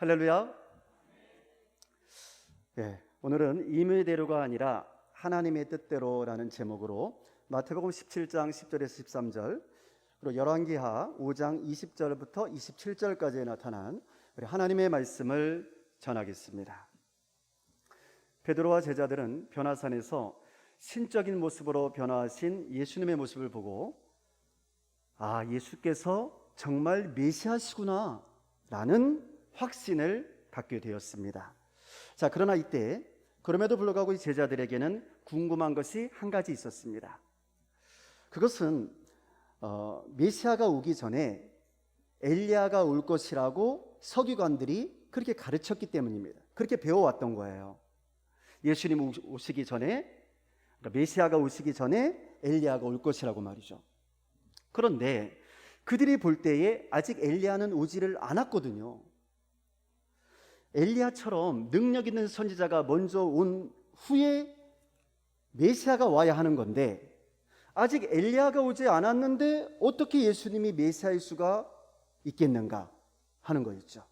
할렐루야. 예, 오늘은 임의대로가 아니라 하나님의 뜻대로라는 제목으로 마태복음 17장 10절에서 13절 그리고 열왕기하 5장 20절부터 27절까지에 나타난 우리 하나님의 말씀을 전하겠습니다. 베드로와 제자들은 변화산에서 신적인 모습으로 변화하신 예수님의 모습을 보고 아, 예수께서 정말 메시아시구나 라는 확신을 갖게 되었습니다. 자, 그러나 이때 그럼에도 불구하고 이 제자들에게는 궁금한 것이 한 가지 있었습니다. 그것은 어, 메시아가 오기 전에 엘리야가 올 것이라고 서기관들이 그렇게 가르쳤기 때문입니다. 그렇게 배워왔던 거예요. 예수님 오시기 전에 그러니까 메시아가 오시기 전에 엘리야가 올 것이라고 말이죠. 그런데 그들이 볼 때에 아직 엘리야는 오지를 않았거든요. 엘리야처럼 능력 있는 선지자가 먼저 온 후에 메시아가 와야 하는 건데 아직 엘리야가 오지 않았는데 어떻게 예수님이 메시아일 수가 있겠는가 하는 거였죠.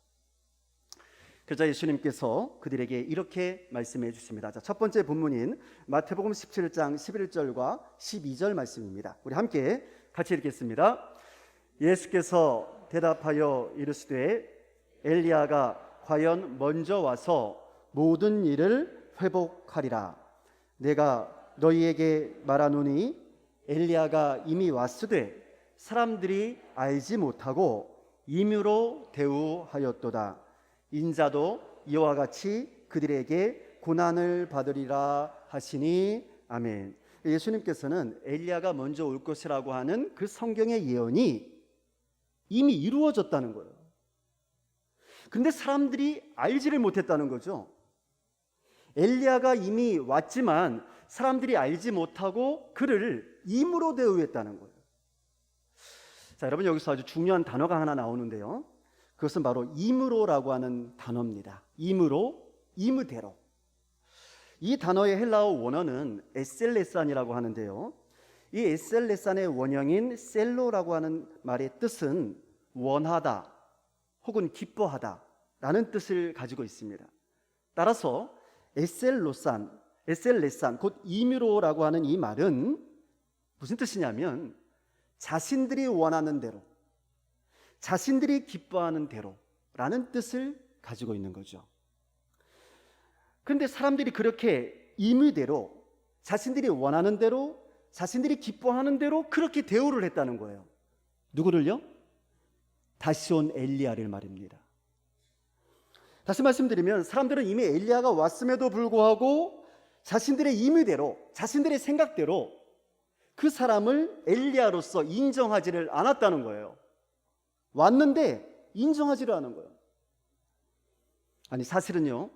그러자 예수님께서 그들에게 이렇게 말씀해 주십니다. 자, 첫 번째 본문인 마태복음 17장 11절과 12절 말씀입니다. 우리 함께 같이 읽겠습니다. 예수께서 대답하여 이르시되 엘리야가 과연 먼저 와서 모든 일을 회복하리라. 내가 너희에게 말하노니 엘리야가 이미 왔으되 사람들이 알지 못하고 임유로 대우하였도다. 인자도 이와 같이 그들에게 고난을 받으리라 하시니 아멘. 예수님께서는 엘리야가 먼저 올 것이라고 하는 그 성경의 예언이 이미 이루어졌다는 거예요. 근데 사람들이 알지를 못했다는 거죠. 엘리야가 이미 왔지만 사람들이 알지 못하고 그를 임으로 대우했다는 거예요. 자, 여러분 여기서 아주 중요한 단어가 하나 나오는데요. 그것은 바로 임으로라고 하는 단어입니다. 임으로, 임의대로. 이 단어의 헬라어 원어는 에셀레산이라고 하는데요. 이 에셀레산의 원형인 셀로라고 하는 말의 뜻은 원하다 혹은 기뻐하다 라는 뜻을 가지고 있습니다. 따라서 에셀로산, 에셀레산, 곧 임유로라고 하는 이 말은 무슨 뜻이냐면 자신들이 원하는 대로, 자신들이 기뻐하는 대로라는 뜻을 가지고 있는 거죠. 그런데 사람들이 그렇게 임의대로 자신들이 원하는 대로 자신들이 기뻐하는 대로 그렇게 대우를 했다는 거예요. 누구를요? 다시 온 엘리야를 말입니다. 다시 말씀드리면 사람들은 이미 엘리야가 왔음에도 불구하고 자신들의 임의대로 자신들의 생각대로 그 사람을 엘리야로서 인정하지를 않았다는 거예요. 왔는데 인정하지를 않은 거예요. 아니 사실은요.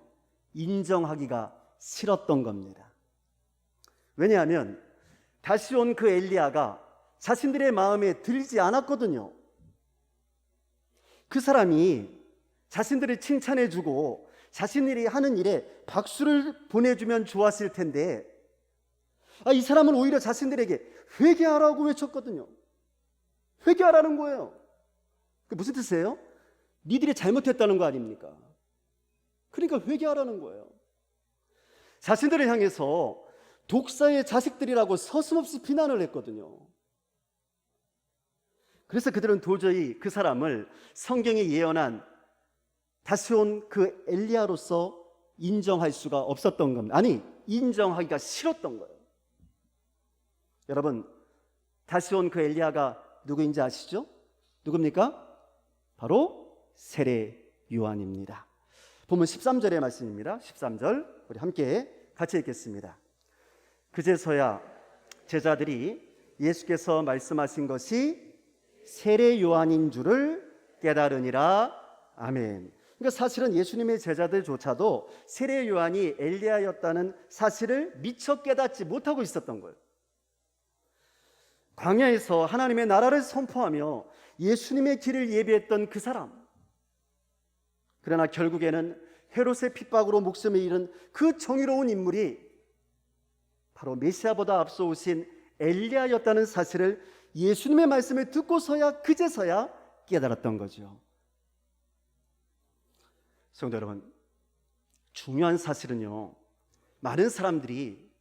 인정하기가 싫었던 겁니다. 왜냐하면 다시 온 그 엘리야가 자신들의 마음에 들지 않았거든요. 그 사람이 자신들을 칭찬해주고 자신들이 하는 일에 박수를 보내주면 좋았을 텐데, 아, 이 사람은 오히려 자신들에게 회개하라고 외쳤거든요. 회개하라는 거예요. 그 무슨 뜻이에요? 니들이 잘못했다는 거 아닙니까? 그러니까 회개하라는 거예요. 자신들을 향해서 독사의 자식들이라고 서슴없이 비난을 했거든요. 그래서 그들은 도저히 그 사람을 성경에 예언한 다시 온 그 엘리야로서 인정할 수가 없었던 겁니다. 아니, 인정하기가 싫었던 거예요. 여러분, 다시 온 그 엘리야가 누구인지 아시죠? 누굽니까? 바로 세례 요한입니다. 보면 13절의 말씀입니다. 13절. 우리 함께 같이 읽겠습니다. 그제서야 제자들이 예수께서 말씀하신 것이 세례 요한인 줄을 깨달으니라. 아멘. 그러니까 사실은 예수님의 제자들조차도 세례 요한이 엘리야였다는 사실을 미처 깨닫지 못하고 있었던 거예요. 광야에서 하나님의 나라를 선포하며 예수님의 길을 예비했던 그 사람. 그러나 결국에는 헤롯의 핍박으로 목숨을 잃은 그 정의로운 인물이 바로 메시아보다 앞서 오신 엘리야였다는 사실을 예수님의 말씀을 듣고서야 그제서야 깨달았던 거죠. 성도 여러분, 중요한 사실은요. 많은 사람들이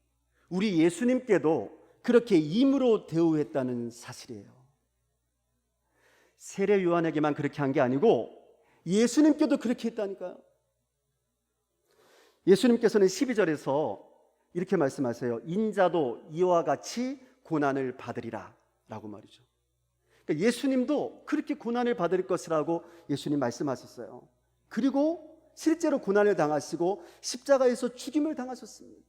우리 예수님께도 그렇게 임으로 대우했다는 사실이에요. 세례 요한에게만 그렇게 한 게 아니고 예수님께도 그렇게 했다니까요. 예수님께서는 12절에서 이렇게 말씀하세요. 인자도 이와 같이 고난을 받으리라 라고 말이죠. 그러니까 예수님도 그렇게 고난을 받을 것이라고 예수님 말씀하셨어요. 그리고 실제로 고난을 당하시고 십자가에서 죽임을 당하셨습니다.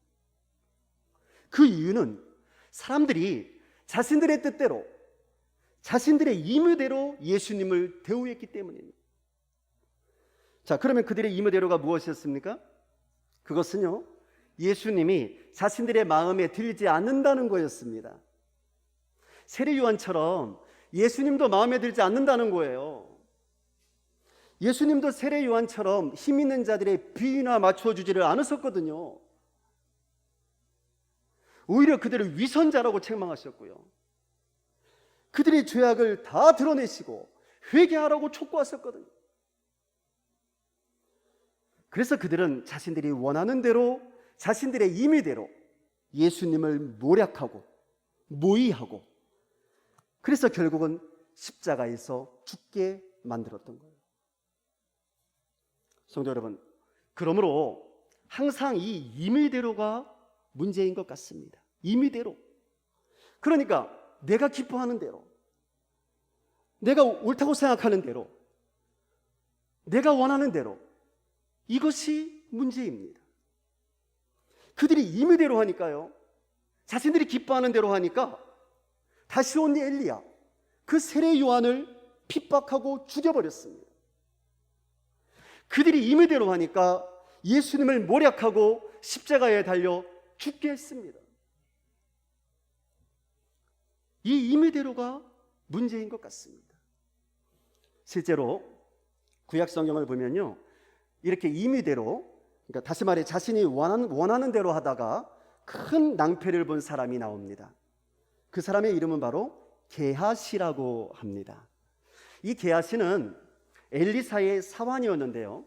그 이유는 사람들이 자신들의 뜻대로 자신들의 임의대로 예수님을 대우했기 때문입니다. 자, 그러면 그들의 임의대로가 무엇이었습니까? 그것은요, 예수님이 자신들의 마음에 들지 않는다는 거였습니다. 세례 요한처럼 예수님도 마음에 들지 않는다는 거예요. 예수님도 세례 요한처럼 힘 있는 자들의 비위나 맞춰 주지를 않으셨거든요. 오히려 그들을 위선자라고 책망하셨고요. 그들의 죄악을 다 드러내시고 회개하라고 촉구하셨거든요. 그래서 그들은 자신들이 원하는 대로 자신들의 임의대로 예수님을 모략하고 모의하고 그래서 결국은 십자가에서 죽게 만들었던 거예요. 성도 여러분, 그러므로 항상 이 임의대로가 문제인 것 같습니다. 임의대로. 그러니까 내가 기뻐하는 대로, 내가 옳다고 생각하는 대로, 내가 원하는 대로 이것이 문제입니다. 그들이 임의대로 하니까요. 자신들이 기뻐하는 대로 하니까 다시 온 엘리야 그 세례 요한을 핍박하고 죽여버렸습니다. 그들이 임의대로 하니까 예수님을 모략하고 십자가에 달려 죽게 했습니다. 이 임의대로가 문제인 것 같습니다. 실제로 구약 성경을 보면요. 이렇게 임의대로 그러니까 다시 말해 자신이 원하는, 대로 하다가 큰 낭패를 본 사람이 나옵니다. 그 사람의 이름은 바로 게하시라고 합니다. 이 게하시는 엘리사의 사환이었는데요.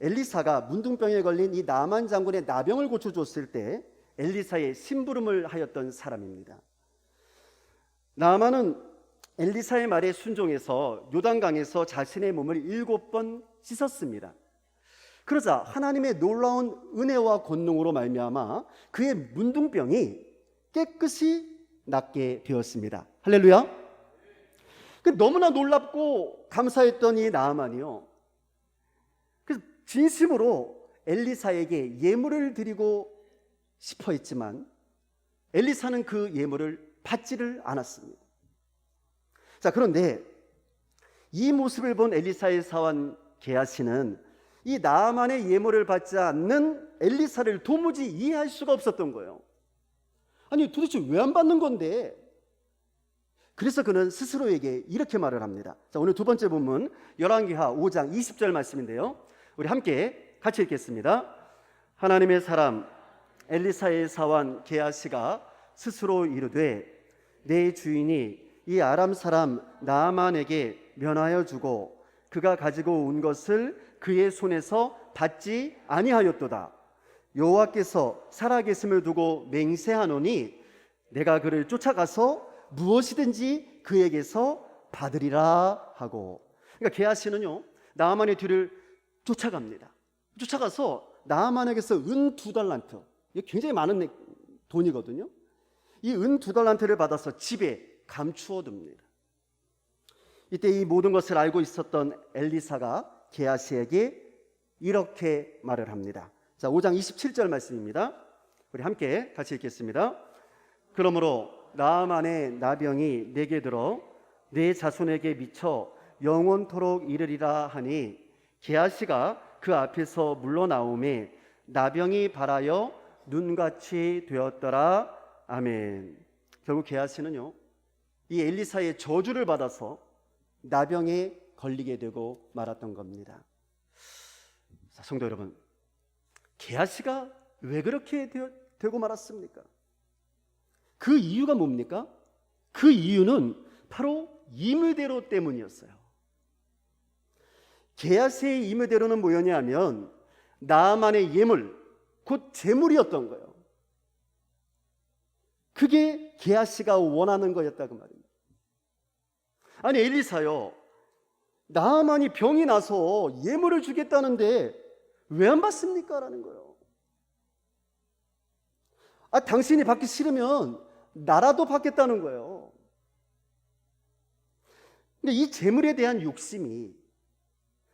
엘리사가 문둥병에 걸린 이 나만 장군의 나병을 고쳐줬을 때 엘리사의 심부름을 하였던 사람입니다. 나만은 엘리사의 말에 순종해서 요단강에서 자신의 몸을 일곱 번 씻었습니다. 그러자 하나님의 놀라운 은혜와 권능으로 말미암아 그의 문둥병이 깨끗이 낫게 되었습니다. 할렐루야. 그 너무나 놀랍고 감사했던 이 나아만이요. 그래서 진심으로 엘리사에게 예물을 드리고 싶어 했지만 엘리사는 그 예물을 받지를 않았습니다. 자, 그런데 이 모습을 본 엘리사의 사원 게하시는 이 나만의 예물을 받지 않는 엘리사를 도무지 이해할 수가 없었던 거예요. 아니 도대체 왜 안 받는 건데? 그래서 그는 스스로에게 이렇게 말을 합니다. 자, 오늘 두 번째 본문 열왕기하 5장 20절 말씀인데요. 우리 함께 같이 읽겠습니다. 하나님의 사람 엘리사의 사원 게하시가 스스로 이르되 내 주인이 이 아람 사람 나아만에게 면하여 주고 그가 가지고 온 것을 그의 손에서 받지 아니하였도다. 여호와께서 살아계심을 두고 맹세하노니 내가 그를 쫓아가서 무엇이든지 그에게서 받으리라 하고. 그러니까 게하시는요 나아만의 뒤를 쫓아갑니다. 쫓아가서 나아만에게서 은 두 달란트, 굉장히 많은 돈이거든요. 이 은 두 달란트를 받아서 집에 감추어 둡니다. 이때 이 모든 것을 알고 있었던 엘리사가 게하시에게 이렇게 말을 합니다. 자, 5장 27절 말씀입니다. 우리 함께 같이 읽겠습니다. 그러므로 나아만의 나병이 내게 들어 내 자손에게 미쳐 영원토록 이르리라 하니 게하시가 그 앞에서 물러나오매 나병이 발하여 눈같이 되었더라. 아멘. 결국 게하시는요. 이 엘리사의 저주를 받아서 나병에 걸리게 되고 말았던 겁니다. 자, 성도 여러분, 게하시가 왜 그렇게 되어, 고 말았습니까? 그 이유가 뭡니까? 그 이유는 바로 임의대로 때문이었어요. 게하시의 임의대로는 뭐였냐면 나만의 예물, 곧 재물이었던 거예요. 그게 게하시가 원하는 거였다고 말입니다. 아니 엘리사요. 나만이 병이 나서 예물을 주겠다는데 왜 안 받습니까? 라는 거예요. 아, 당신이 받기 싫으면 나라도 받겠다는 거예요. 근데 이 재물에 대한 욕심이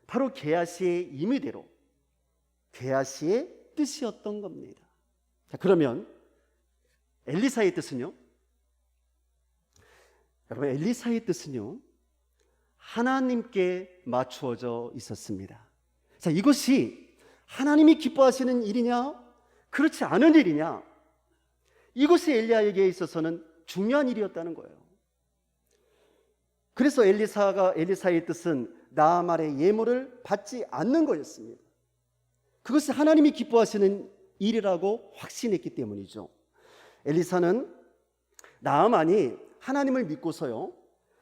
바로 게하시의 임의대로 게하시의 뜻이었던 겁니다. 자, 그러면 엘리사의 뜻은요? 여러분 엘리사의 뜻은요. 하나님께 맞추어져 있었습니다. 자, 이것이 하나님이 기뻐하시는 일이냐? 그렇지 않은 일이냐? 이것이 엘리야에게 있어서는 중요한 일이었다는 거예요. 그래서 엘리사가 엘리사의 뜻은 나아말의 예물을 받지 않는 거였습니다. 그것이 하나님이 기뻐하시는 일이라고 확신했기 때문이죠. 엘리사는 나아만이 하나님을 믿고서요.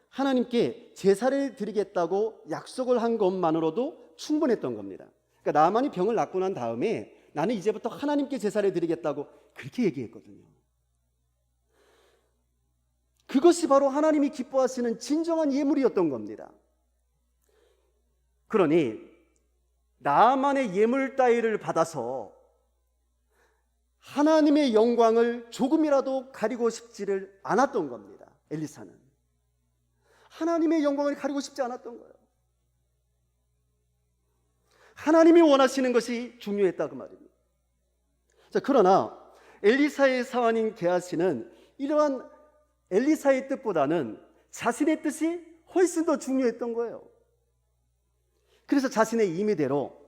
하나님께 제사를 드리겠다고 약속을 한 것만으로도 충분했던 겁니다. 그러니까 나만이 병을 낫고 난 다음에 나는 이제부터 하나님께 제사를 드리겠다고 그렇게 얘기했거든요. 그것이 바로 하나님이 기뻐하시는 진정한 예물이었던 겁니다. 그러니 나만의 예물 따위를 받아서 하나님의 영광을 조금이라도 가리고 싶지를 않았던 겁니다. 엘리사는 하나님의 영광을 가리고 싶지 않았던 거예요. 하나님이 원하시는 것이 중요했다고 말입니다. 자, 그러나 엘리사의 사환인 게하시는 이러한 엘리사의 뜻보다는 자신의 뜻이 훨씬 더 중요했던 거예요. 그래서 자신의 임의대로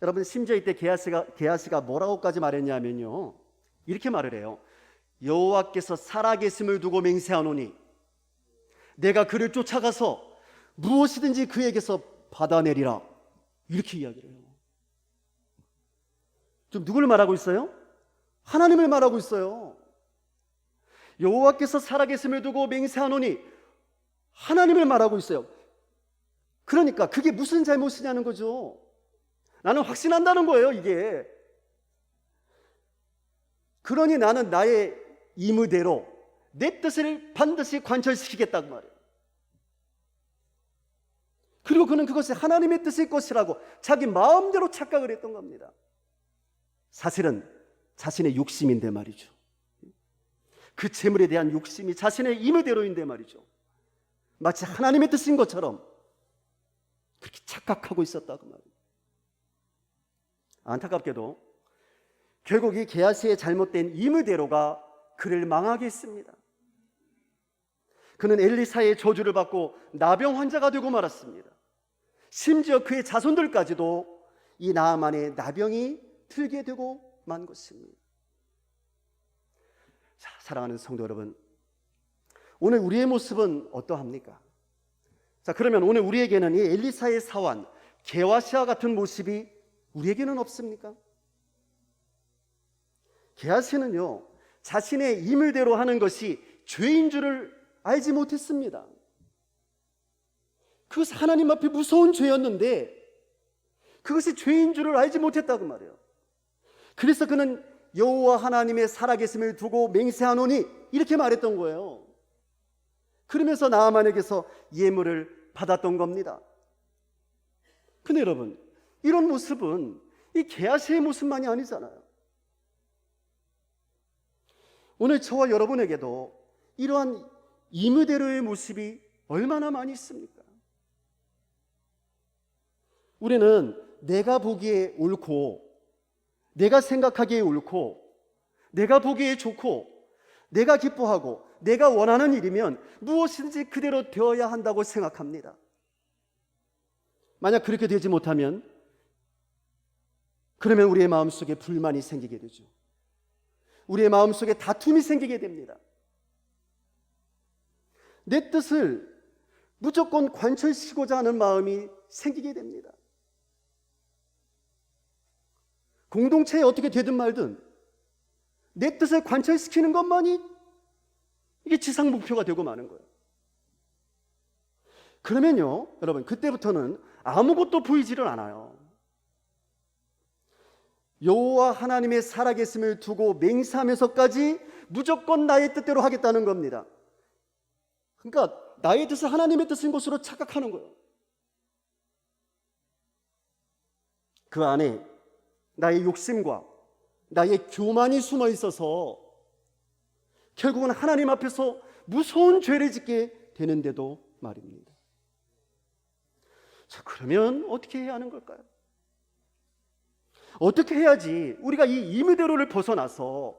여러분 심지어 이때 게하시가 게하시가 뭐라고까지 말했냐면요. 이렇게 말을 해요. 여호와께서 살아계심을 두고 맹세하노니 내가 그를 쫓아가서 무엇이든지 그에게서 받아내리라. 이렇게 이야기를 해요. 좀 누구를 말하고 있어요? 하나님을 말하고 있어요. 여호와께서 살아계심을 두고 맹세하노니 하나님을 말하고 있어요. 그러니까 그게 무슨 잘못이냐는 거죠. 나는 확신한다는 거예요, 이게. 그러니 나는 나의 임의대로 내 뜻을 반드시 관철시키겠다고 말이에요. 그리고 그는 그것이 하나님의 뜻일 것이라고 자기 마음대로 착각을 했던 겁니다. 사실은 자신의 욕심인데 말이죠. 그 재물에 대한 욕심이 자신의 임의대로인데 말이죠. 마치 하나님의 뜻인 것처럼 그렇게 착각하고 있었다고 말이에요. 안타깝게도 결국 이 게하시의 잘못된 임의대로가 그를 망하게 했습니다. 그는 엘리사의 저주를 받고 나병 환자가 되고 말았습니다. 심지어 그의 자손들까지도 이 나만의 나병이 들게 되고 만 것입니다. 자, 사랑하는 성도 여러분, 오늘 우리의 모습은 어떠합니까? 자, 그러면 오늘 우리에게는 이 엘리사의 사환, 게와시아 같은 모습이 우리에게는 없습니까? 게하시는요, 자신의 임을대로 하는 것이 죄인 줄을 알지 못했습니다. 그것이 하나님 앞에 무서운 죄였는데 그것이 죄인 줄을 알지 못했다고 말해요. 그래서 그는 여호와 하나님의 살아계심을 두고 맹세하노니 이렇게 말했던 거예요. 그러면서 나아만에게서 예물을 받았던 겁니다. 근데 여러분, 이런 모습은 이 게하시의 모습만이 아니잖아요. 오늘 저와 여러분에게도 이러한 임의대로의 모습이 얼마나 많이 있습니까? 우리는 내가 보기에 옳고, 내가 생각하기에 옳고, 내가 보기에 좋고, 내가 기뻐하고, 내가 원하는 일이면 무엇인지 그대로 되어야 한다고 생각합니다. 만약 그렇게 되지 못하면, 그러면 우리의 마음속에 불만이 생기게 되죠. 우리의 마음속에 다툼이 생기게 됩니다. 내 뜻을 무조건 관철시키고자 하는 마음이 생기게 됩니다. 공동체에 어떻게 되든 말든 내 뜻을 관철시키는 것만이 이게 지상 목표가 되고 마는 거예요. 그러면요, 여러분, 그때부터는 아무것도 보이지를 않아요. 여호와 하나님의 살아계심을 두고 맹세하면서까지 무조건 나의 뜻대로 하겠다는 겁니다. 그러니까 나의 뜻을 하나님의 뜻인 것으로 착각하는 거예요. 그 안에 나의 욕심과 나의 교만이 숨어 있어서 결국은 하나님 앞에서 무서운 죄를 짓게 되는데도 말입니다. 자, 그러면 어떻게 해야 하는 걸까요? 어떻게 해야지 우리가 이 임의대로를 벗어나서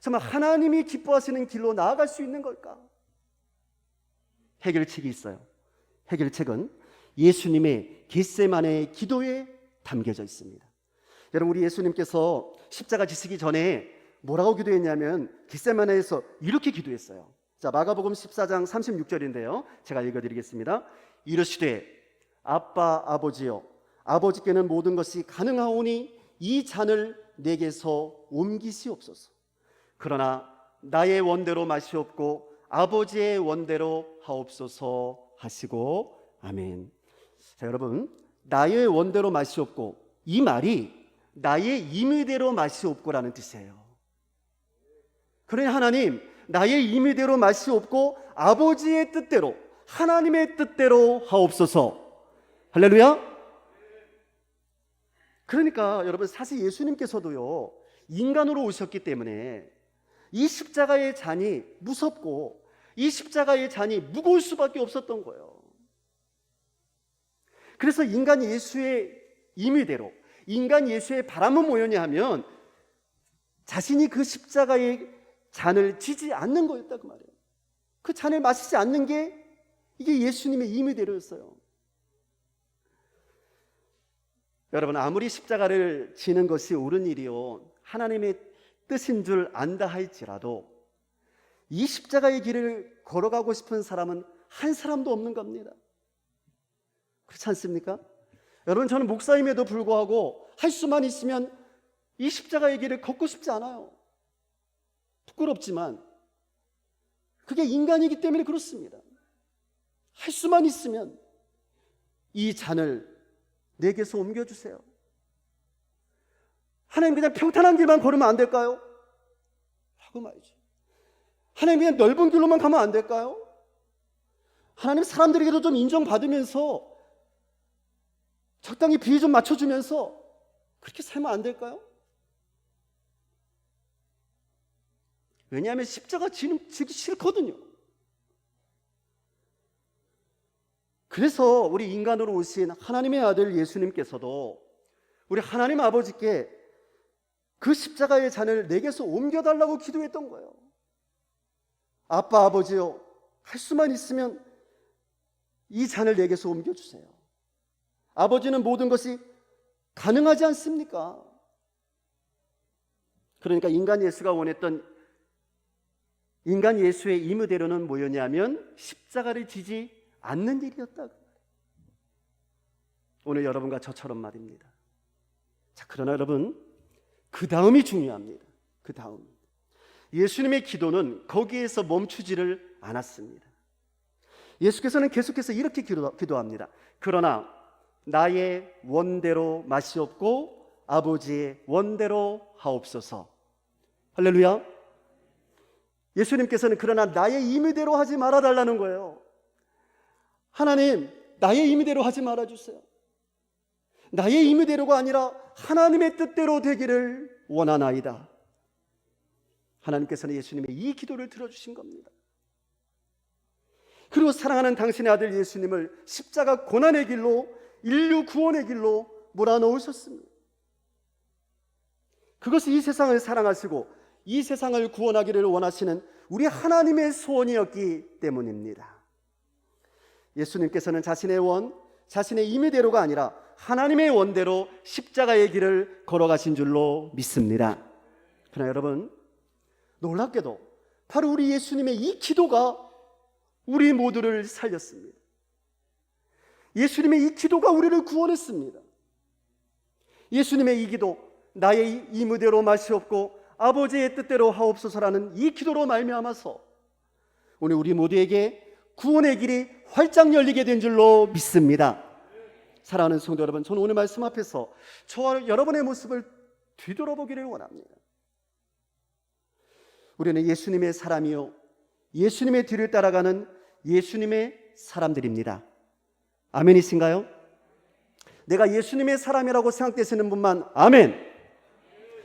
정말 하나님이 기뻐하시는 길로 나아갈 수 있는 걸까? 해결책이 있어요. 해결책은 예수님의 겟세만의 기도에 담겨져 있습니다. 여러분 우리 예수님께서 십자가 지시기 전에 뭐라고 기도했냐면 겟세마네에서 이렇게 기도했어요. 자, 마가복음 14장 36절인데요. 제가 읽어 드리겠습니다. 이르시되 아빠 아버지여 아버지께는 모든 것이 가능하오니 이 잔을 내게서 옮기시옵소서. 그러나 나의 원대로 마시옵고 아버지의 원대로 하옵소서 하시고 아멘. 자, 여러분 나의 원대로 마시옵고 이 말이 나의 임의대로 마시옵고라는 뜻이에요. 그러니 하나님 나의 임의대로 마시옵고 아버지의 뜻대로 하나님의 뜻대로 하옵소서. 할렐루야. 그러니까 여러분 사실 예수님께서도요 인간으로 오셨기 때문에 이 십자가의 잔이 무섭고 이 십자가의 잔이 무거울 수밖에 없었던 거예요. 그래서 인간 예수의 임의대로 인간 예수의 바람은 뭐였냐 하면 자신이 그 십자가의 잔을 지지 않는 거였다 그 말이에요. 그 잔을 마시지 않는 게 이게 예수님의 임의대로였어요. 여러분 아무리 십자가를 지는 것이 옳은 일이요 하나님의 뜻인 줄 안다 할지라도 이 십자가의 길을 걸어가고 싶은 사람은 한 사람도 없는 겁니다. 그렇지 않습니까? 여러분 저는 목사임에도 불구하고 할 수만 있으면 이 십자가의 길을 걷고 싶지 않아요. 부끄럽지만 그게 인간이기 때문에 그렇습니다. 할 수만 있으면 이 잔을 내게서 옮겨주세요. 하나님 그냥 평탄한 길만 걸으면 안 될까요? 하고 말이죠. 하나님 그냥 넓은 길로만 가면 안 될까요? 하나님 사람들에게도 좀 인정받으면서 적당히 비위 좀 맞춰주면서 그렇게 살면 안 될까요? 왜냐하면 십자가 지기 싫거든요. 그래서 우리 인간으로 오신 하나님의 아들 예수님께서도 우리 하나님 아버지께 그 십자가의 잔을 내게서 옮겨달라고 기도했던 거예요. 아빠 아버지요, 할 수만 있으면 이 잔을 내게서 옮겨주세요. 아버지는 모든 것이 가능하지 않습니까? 그러니까 인간 예수가 원했던 인간 예수의 임의대로는 뭐였냐면 십자가를 지지 않는 일이었다. 오늘 여러분과 저처럼 말입니다. 자, 그러나 여러분, 그 다음이 중요합니다. 그 다음. 예수님의 기도는 거기에서 멈추지를 않았습니다. 예수께서는 계속해서 이렇게 기도, 기도 합니다. 그러나 나의 원대로 마시옵고 아버지의 원대로 하옵소서. 할렐루야. 예수님께서는 그러나 나의 임의대로 하지 말아 달라는 거예요. 하나님, 나의 임의대로 하지 말아 주세요. 나의 임의대로가 아니라 하나님의 뜻대로 되기를 원하나이다. 하나님께서는 예수님의 이 기도를 들어주신 겁니다. 그리고 사랑하는 당신의 아들 예수님을 십자가 고난의 길로 인류 구원의 길로 몰아넣으셨습니다. 그것이 이 세상을 사랑하시고 이 세상을 구원하기를 원하시는 우리 하나님의 소원이었기 때문입니다. 예수님께서는 자신의 원, 자신의 임의대로가 아니라 하나님의 원대로 십자가의 길을 걸어가신 줄로 믿습니다. 그러나 여러분, 놀랍게도 바로 우리 예수님의 이 기도가 우리 모두를 살렸습니다. 예수님의 이 기도가 우리를 구원했습니다. 예수님의 이 기도, 나의 임의대로 마시옵고 아버지의 뜻대로 하옵소서라는 이 기도로 말미암아서 오늘 우리 모두에게 구원의 길이 활짝 열리게 된 줄로 믿습니다. 사랑하는 성도 여러분, 저는 오늘 말씀 앞에서 저와 여러분의 모습을 뒤돌아보기를 원합니다. 우리는 예수님의 사람이요. 예수님의 뒤를 따라가는 예수님의 사람들입니다. 아멘이신가요? 내가 예수님의 사람이라고 생각되시는 분만 아멘.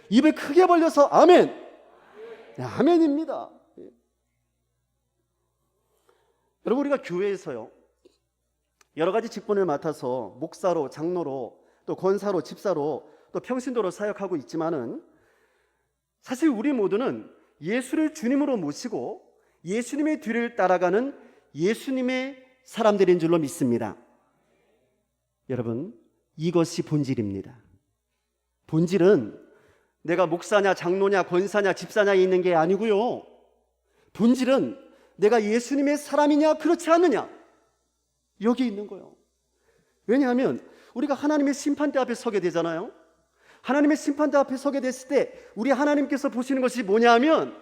입을 크게 벌려서 아멘. 네, 아멘입니다. 예. 여러분 우리가 교회에서요. 여러 가지 직분을 맡아서 목사로, 장로로, 또 권사로, 집사로, 또 평신도로 사역하고 있지만은 사실 우리 모두는 예수를 주님으로 모시고 예수님의 뒤를 따라가는 예수님의 사람들인 줄로 믿습니다. 여러분, 이것이 본질입니다. 본질은 내가 목사냐, 장로냐, 권사냐, 집사냐에 있는 게 아니고요. 본질은 내가 예수님의 사람이냐, 그렇지 않느냐. 여기 있는 거예요. 왜냐하면 우리가 하나님의 심판대 앞에 서게 되잖아요. 하나님의 심판대 앞에 서게 됐을 때 우리 하나님께서 보시는 것이 뭐냐하면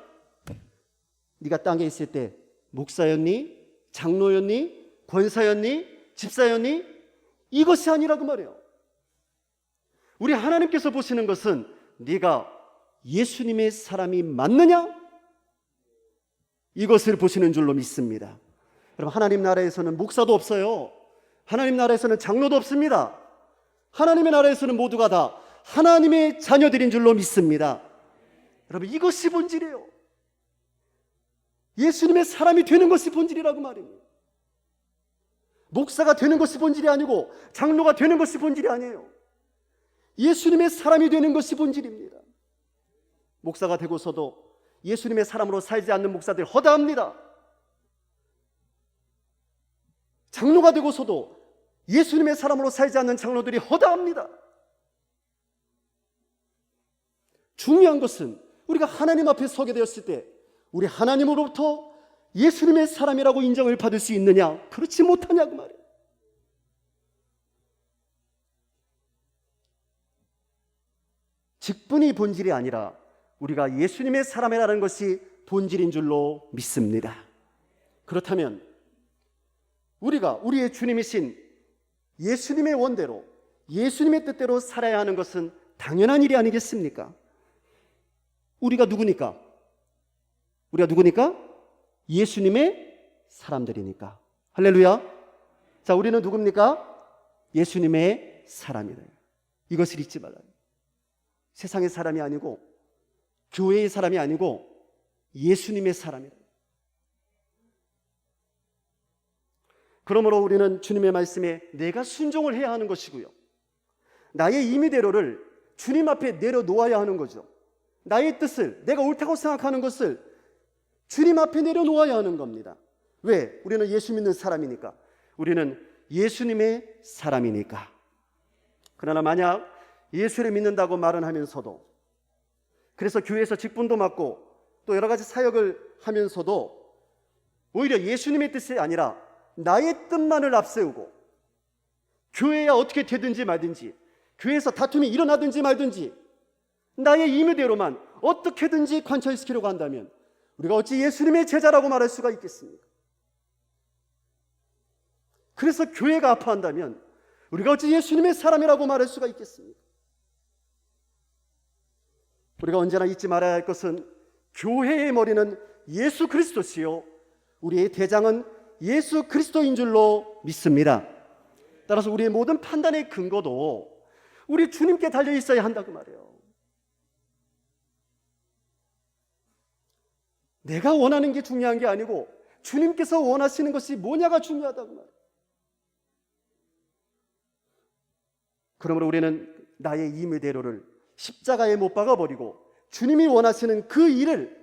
네가 땅에 있을 때 목사였니? 장로였니? 권사였니? 집사였니? 이것이 아니라고 말해요. 우리 하나님께서 보시는 것은 네가 예수님의 사람이 맞느냐? 이것을 보시는 줄로 믿습니다. 여러분 하나님 나라에서는 목사도 없어요. 하나님 나라에서는 장로도 없습니다. 하나님의 나라에서는 모두가 다 하나님의 자녀들인 줄로 믿습니다. 여러분 이것이 본질이에요. 예수님의 사람이 되는 것이 본질이라고 말입니다. 목사가 되는 것이 본질이 아니고 장로가 되는 것이 본질이 아니에요. 예수님의 사람이 되는 것이 본질입니다. 목사가 되고서도 예수님의 사람으로 살지 않는 목사들 허다합니다. 장로가 되고서도 예수님의 사람으로 살지 않는 장로들이 허다합니다. 중요한 것은 우리가 하나님 앞에 서게 되었을 때 우리 하나님으로부터 예수님의 사람이라고 인정을 받을 수 있느냐? 그렇지 못하냐고 말이에요. 직분이 본질이 아니라 우리가 예수님의 사람이라는 것이 본질인 줄로 믿습니다. 그렇다면 우리가 우리의 주님이신 예수님의 원대로 예수님의 뜻대로 살아야 하는 것은 당연한 일이 아니겠습니까? 우리가 누구니까? 우리가 누구니까? 예수님의 사람들이니까. 할렐루야. 자, 우리는 누굽니까? 예수님의 사람이래. 이것을 잊지 말아요. 세상의 사람이 아니고 교회의 사람이 아니고 예수님의 사람이래. 그러므로 우리는 주님의 말씀에 내가 순종을 해야 하는 것이고요. 나의 임의대로를 주님 앞에 내려놓아야 하는 거죠. 나의 뜻을, 내가 옳다고 생각하는 것을 주님 앞에 내려놓아야 하는 겁니다. 왜? 우리는 예수 믿는 사람이니까. 우리는 예수님의 사람이니까. 그러나 만약 예수를 믿는다고 말은 하면서도 그래서 교회에서 직분도 맡고 또 여러 가지 사역을 하면서도 오히려 예수님의 뜻이 아니라 나의 뜻만을 앞세우고 교회야 어떻게 되든지 말든지 교회에서 다툼이 일어나든지 말든지 나의 임의대로만 어떻게든지 관철시키려고 한다면 우리가 어찌 예수님의 제자라고 말할 수가 있겠습니까? 그래서 교회가 아파한다면 우리가 어찌 예수님의 사람이라고 말할 수가 있겠습니까? 우리가 언제나 잊지 말아야 할 것은 교회의 머리는 예수 그리스도시요 우리의 대장은 예수 그리스도인 줄로 믿습니다. 따라서 우리의 모든 판단의 근거도 우리 주님께 달려 있어야 한다고 말해요. 내가 원하는 게 중요한 게 아니고 주님께서 원하시는 것이 뭐냐가 중요하다고 말해요. 그러므로 우리는 나의 임의대로를 십자가에 못 박아 버리고 주님이 원하시는 그 일을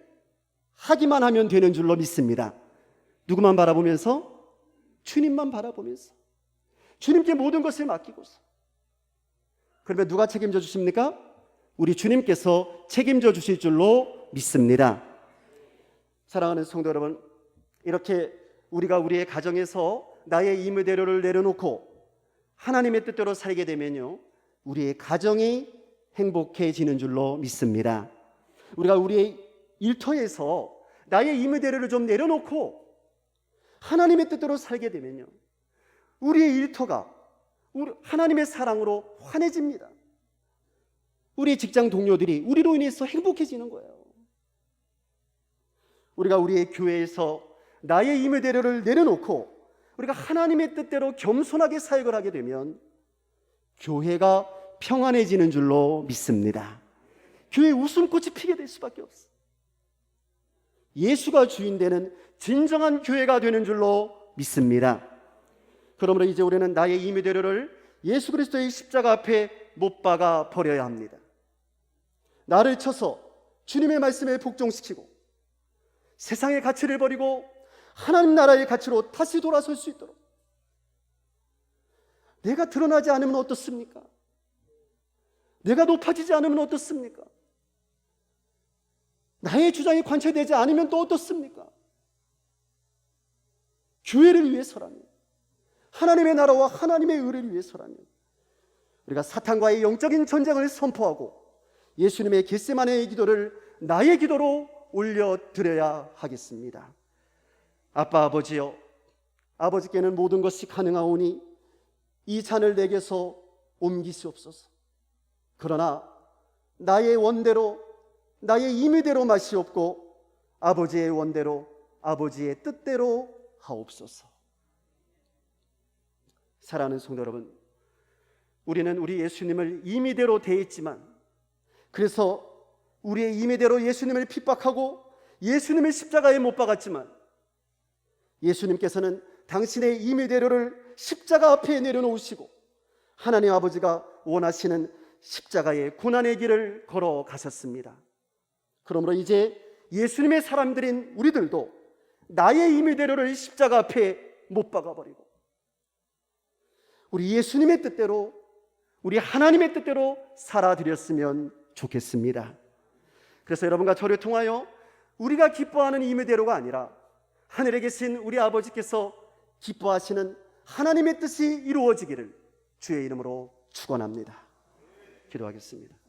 하기만 하면 되는 줄로 믿습니다. 누구만 바라보면서 주님만 바라보면서 주님께 모든 것을 맡기고서 그러면 누가 책임져 주십니까? 우리 주님께서 책임져 주실 줄로 믿습니다. 사랑하는 성도 여러분, 이렇게 우리가 우리의 가정에서 나의 임의대로를 내려놓고 하나님의 뜻대로 살게 되면요, 우리의 가정이 행복해지는 줄로 믿습니다. 우리가 우리의 일터에서 나의 임의대로를 좀 내려놓고 하나님의 뜻대로 살게 되면요, 우리의 일터가 우리 하나님의 사랑으로 환해집니다. 우리 직장 동료들이 우리로 인해서 행복해지는 거예요. 우리가 우리의 교회에서 나의 임의 대로를 내려놓고 우리가 하나님의 뜻대로 겸손하게 사역을 하게 되면 교회가 평안해지는 줄로 믿습니다. 교회 웃음꽃이 피게 될 수밖에 없어. 예수가 주인 되는 진정한 교회가 되는 줄로 믿습니다. 그러므로 이제 우리는 나의 임의 대로를 예수 그리스도의 십자가 앞에 못 박아 버려야 합니다. 나를 쳐서 주님의 말씀에 복종시키고 세상의 가치를 버리고 하나님 나라의 가치로 다시 돌아설 수 있도록 내가 드러나지 않으면 어떻습니까? 내가 높아지지 않으면 어떻습니까? 나의 주장이 관철되지 않으면 또 어떻습니까? 교회를 위해서라면 하나님의 나라와 하나님의 의를 위해서라면 우리가 사탄과의 영적인 전쟁을 선포하고 예수님의 겟세마네의 기도를 나의 기도로 올려드려야 하겠습니다. 아빠 아버지여 아버지께는 모든 것이 가능하오니 이 잔을 내게서 옮기시옵소서. 그러나 나의 원대로 나의 임의대로 마시옵고 아버지의 원대로 아버지의 뜻대로 하옵소서. 사랑하는 성도 여러분, 우리는 우리 예수님을 임의대로 대했지만 그래서 우리의 임의대로 예수님을 핍박하고 예수님을 십자가에 못 박았지만 예수님께서는 당신의 임의대로를 십자가 앞에 내려놓으시고 하나님 아버지가 원하시는 십자가의 고난의 길을 걸어 가셨습니다. 그러므로 이제 예수님의 사람들인 우리들도 나의 임의대로를 십자가 앞에 못 박아버리고 우리 예수님의 뜻대로 우리 하나님의 뜻대로 살아드렸으면 좋겠습니다. 그래서 여러분과 저를 통하여 우리가 기뻐하는 임의대로가 아니라 하늘에 계신 우리 아버지께서 기뻐하시는 하나님의 뜻이 이루어지기를 주의 이름으로 축원합니다. 기도하겠습니다.